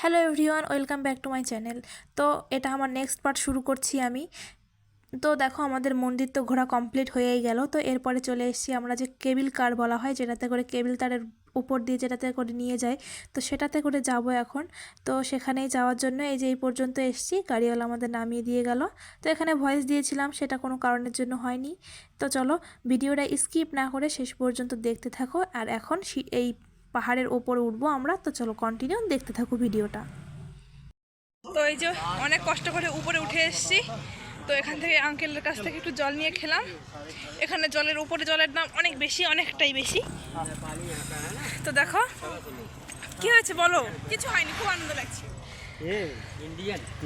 Hello everyone, welcome back to my channel. তো এটা আমার নেক্সট পার্ট শুরু করছি আমি। তো দেখো আমাদের মন্দির তো ঘোরা কমপ্লিট হয়েই গেল। তো এরপরে চলে এসেছি আমরা যে কেবিল কার বলা হয়, যেটাতে করে কেবিল তারের উপর দিয়ে যেটাতে করে নিয়ে যায়। তো সেটাতে করে যাব এখন। তো সেখানেই যাওয়ার জন্য এই যে এই পর্যন্ত এসেছি, গাড়িওয়ালা আমাদের নামিয়ে দিয়ে গেল। তো এখানে ভয়েস দিয়েছিলাম, সেটা কোনো কারণের জন্য হয়নি। তো চলো ভিডিওটা স্কিপ না করে শেষ পর্যন্ত দেখতে থাকো। আর এখন এই পাহাড়ের ওপরে উঠবো আমরা, তো চলো কন্টিনিউ দেখতে থাকো ভিডিওটা। তো এই যে অনেক কষ্ট করে উপরে উঠে এসেছি, তো এখান থেকে আঙ্কেলের কাছ থেকে একটু জল নিয়ে খেলাম। এখানে জলের উপরে জলের দাম অনেক বেশি, অনেকটাই বেশি। তো দেখো, কি হয়েছে বলো? কিছু হয়নি, খুব আনন্দ লাগছে।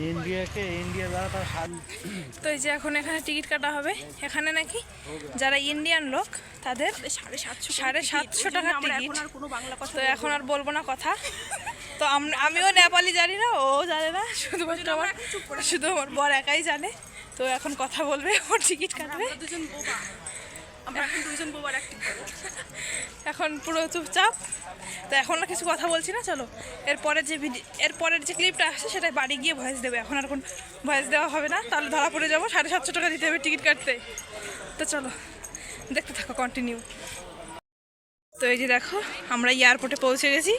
ইন্ডিয়াকে ইন্ডিয়া দ্বারা তার তো এই যে এখন এখানে টিকিট কাটা হবে। এখানে নাকি যারা ইন্ডিয়ান লোক তাদের সাড়ে সাতশো সাড়ে সাতশো টাকা টিকিট। তো এখন আর বলব না কথা। তো আমিও নেপালি জানি না ও জানে না। শুধুমাত্র আমার শুধু আমার বর একাই জানে। তো এখন কথা বলবে ওর টিকিট কাটবে। এখন দুজন বোবার এখন পুরো চুপচাপ। তো এখন আর কিছু কথা বলছি না চলো। এরপরের যে ভিডিও এরপরের যে ক্লিপটা আসছে সেটা বাড়ি গিয়ে ভয়েস দেবে। এখন আর কোন ভয়েস দেওয়া হবে না। তাহলে ধরা পড়ে যাব সাড়ে সাতশো টাকা দিতে হবে টিকিট কাটতে। তো চলো দেখতে থাকো কন্টিনিউ তো এই যে দেখো আমরা এয়ারপোর্টে পৌঁছে গেছি।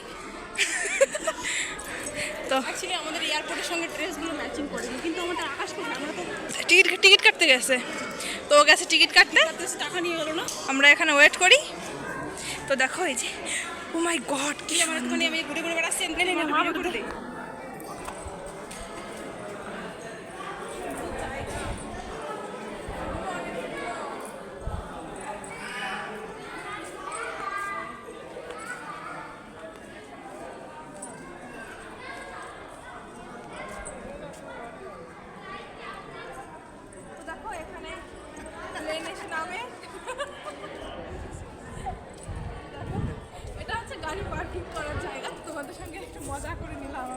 তো অ্যাকচুয়ালি আমাদের এয়ারপোর্টের সঙ্গে ড্রেসগুলো ম্যাচিং করেনি কিন্তু আমাদের আকাশ আমরা তো টিকিট টিকিট কাটতে গেছে। তো ও গেছে টিকিট কাটতে। টাকা নিয়ে গেলো না আমরা এখানে ওয়েট করি। তো দেখো এই যে ও মাই গড কি আমার মানে আমি ঘুরে ঘুরে বেড়াচ্ছি নে, নে, নে, ভিডিও আমার করতে তো দেখো এখানে প্লেন এসে নামে দেখো, এটা হচ্ছে গাড়ি পার্কিং করার জায়গা তোমাদের সঙ্গে একটু মজা করে নিলাম।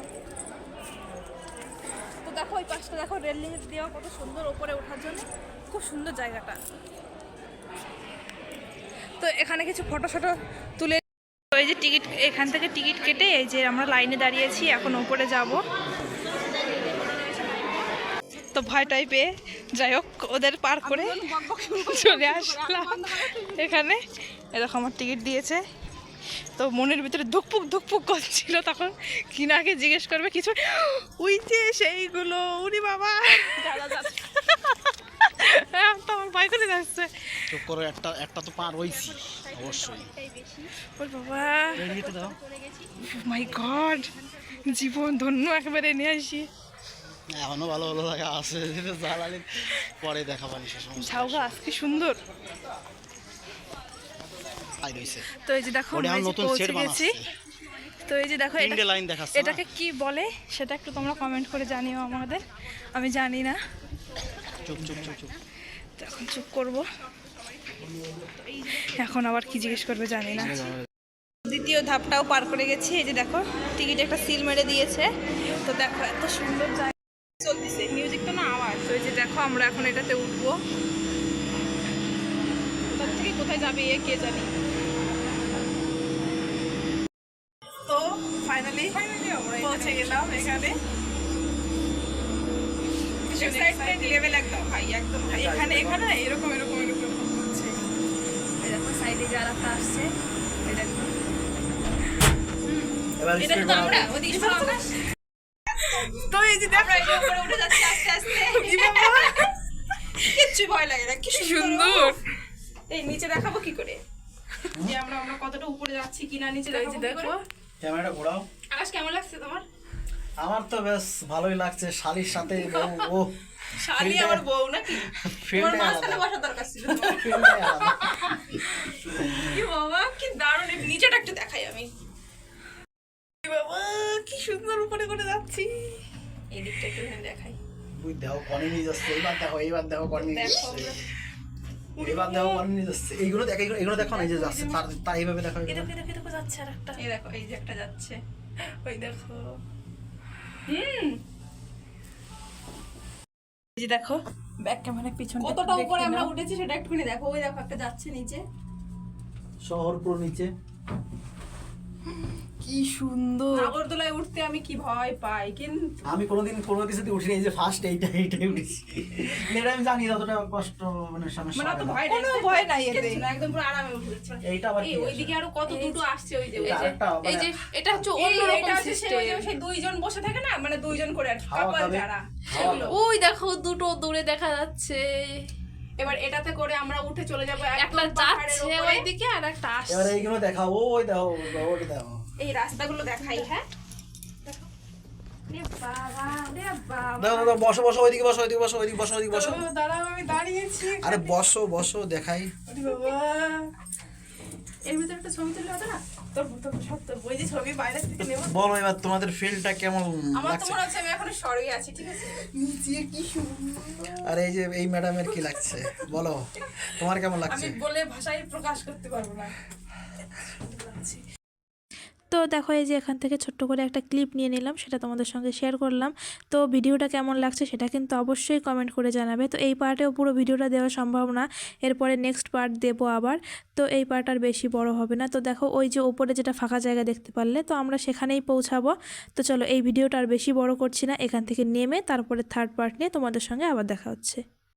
তো দেখো ওই পাশটা দেখো রেল লিঙ্ক দেওয়া কত সুন্দর ওপরে ওঠার জন্য। খুব সুন্দর জায়গাটা। তো এখানে কিছু ফটো ফটো তুলে এই যে টিকিট এখান থেকে টিকিট কেটে এই যে আমরা লাইনে দাঁড়িয়েছি, এখন ওপরে যাব। তো ভয়টাই পেয়ে যাই হোক, ওদের পার করে চলে আসলাম এখানে। এরকম আমার টিকিট দিয়েছে। তো মনের ভিতরে ধুকপুক ধুকপুক করছিল তখন। কিনাকে জিজ্ঞেস করবে কিছু ওই যে সেইগুলো উনি বাবা। হ্যাঁ, তো আমার ভয় করে যাচ্ছে। চুপ করো একটা একটা তো পার হইছি অবশ্যই। ওর বাবা। দাও। মাই গড জীবন ধন্য একেবারে নিয়ে আসি। এখনও ভালো ভালো জায়গা আছে জ্বালালে পরে দেখাবানি সে সমস্ত ঝাউ গাছ কি সুন্দর। খাই রইছে তো এই যে দেখো নতুন সেট বানাচ্ছে। তো এই যে দেখো এটাকে কি বলে? সেটা একটু তোমরা কমেন্ট করে জানিও আমাদের। আমি জানি না। চুপ চুপ চুপ চুপ। এখন চুপ করব। এখন আবার কি জিজ্ঞেস করবে জানি না। দ্বিতীয় ধাপটাও পার করে গেছি। এই যে দেখো টিকিট একটা সিল মেরে দিয়েছে। তো দেখো এত সুন্দর জায়গা চলতেছে। মিউজিক তো না আওয়াজ তো এই যে দেখো আমরা এখন এটাতে উঠবো। কোথা থেকে কোথায় যাবে এ কে জানি। পৌঁছে গেলাম এখানে। এক্সাইটমেন্ট লেভেল একদম হাই একদম হাই এখানে এখানে এরকম এরকম এরকম হচ্ছে। এই সাইডে যারা আসছে এই এটা তো আমরা ওদিকে তো এই যে দেখো। উপরে উঠে যাচ্ছি আস্তে আস্তে। কিচ্ছু ভয় লাগে না কি কি সুন্দর। এই নিচে দেখাবো কি করে? যে আমরা আমরা কতটা উপরে যাচ্ছি কিনা নিচে? দেখো। ক্যামেরাটা ঘোরাও। আকাশ কেমন লাগছে তোমার? আমার তো বেশ ভালোই লাগছে শালির সাথে বউ ও শালি আমার বউ নাকি? তোমার মাঝখানে বসা দরকার ছিল। কি বাবা কি দারুণ। নিচেটা একটু দেখাই আমি। কি বাবা কি সুন্দর উপরে করে যাচ্ছি। এই দিকটা একটু দেখাই। বুঝ দেখো কনে নিয়ে যাচ্ছে এইবার দেখো এইবার দেখো কনে নিয়ে দেখো যাচ্ছে। এইবার দেখো কনে নিয়ে যাচ্ছে। এইগুলো দেখো এগুলো দেখো না এই যে যাচ্ছে তার তার এইভাবে দেখো এই দেখো এই দেখো যাচ্ছে আর একটা এই দেখো এই যে একটা যাচ্ছে। ওই দেখো। যে দেখো ব্যাক ক্যামেরা পিছন কতটা উপরে আমরা উঠেছি সেটা একটুখানি দেখো। ওই দেখো একটা যাচ্ছে নিচে। শহর পুরো নিচে। কি সুন্দর। নাগরদোলায় উঠতে আমি কি ভয় পাই কিন্তু আমি কোনোদিন কোনো কিছুতে উঠিনি এই যে ফার্স্ট এইটা এইটাই উঠেছি। এটা আমি জানি যতটা কষ্ট মানে সমস্যা মানে ভয় কোনো ভয় নাই এতে। একদম পুরো আরামে উঠে যাচ্ছে। এইটা আবার এই ওইদিকে আরও কত দুটো আসছে ওই যে ওই এই মানে যে এটা হচ্ছে এই অন্যরকম এটা ওই যে সিস্টেম সেই দুইজন বসে থাকে না মানে দুইজন করে আর কি, হাওয়া couple খাবে। যারা। ওই দেখো দুটো দূরে দেখা যাচ্ছে। এবার এটাতে করে আমরা উঠে চলে যাব একটা একদম যাচ্ছে ওইদিকে আর একটা এবার এইগুলো দেখাও ওই দেখো ওটা দেখো এই রাস্তাগুলো দেখাই হ্যাঁ? দেখো। রে বাবা রে বাবা। দেখো দেখো বসো বসো ওইদিকে বসো ওইদিকে বসো ওইদিকে বসো ওইদিকে বসো। দাঁড়াও আমি দাঁড়িয়েছি আরে বসো বসো দেখাই। এর ভিতরে একটা ছবি তুললে হতো না? তোর তোর সব তোর বই যে ছবি বাইরে থেকে নেব। বলো এবার তোমাদের ফিলটা কেমন আমার তো মনে হচ্ছে আমি এখনও স্বর্গে আছি ঠিক আছে? নিচে কি সুন্দর। আর এই যে এই ম্যাডামের কি লাগছে? বলো তোমার কেমন আমি লাগছে? বলে ভাষায় প্রকাশ করতে পারব না। তো দেখো এই যে এখান থেকে ছোট্ট করে একটা ক্লিপ নিয়ে নিলাম, সেটা তোমাদের সঙ্গে শেয়ার করলাম। তো ভিডিওটা কেমন লাগছে সেটা কিন্তু অবশ্যই কমেন্ট করে জানাবে। তো এই পার্টেও পুরো ভিডিওটা দেওয়া সম্ভব না, এরপরে নেক্সট পার্ট দেবো আবার। তো এই পার্ট আর বেশি বড় হবে না। তো দেখো ওই যে ওপরে যেটা ফাঁকা জায়গা দেখতে পারলে, তো আমরা সেখানেই পৌঁছাবো। তো চলো এই ভিডিওটা আর বেশি বড় করছি না, এখান থেকে নেমে তারপরে থার্ড পার্ট নিয়ে তোমাদের সঙ্গে আবার দেখা হচ্ছে।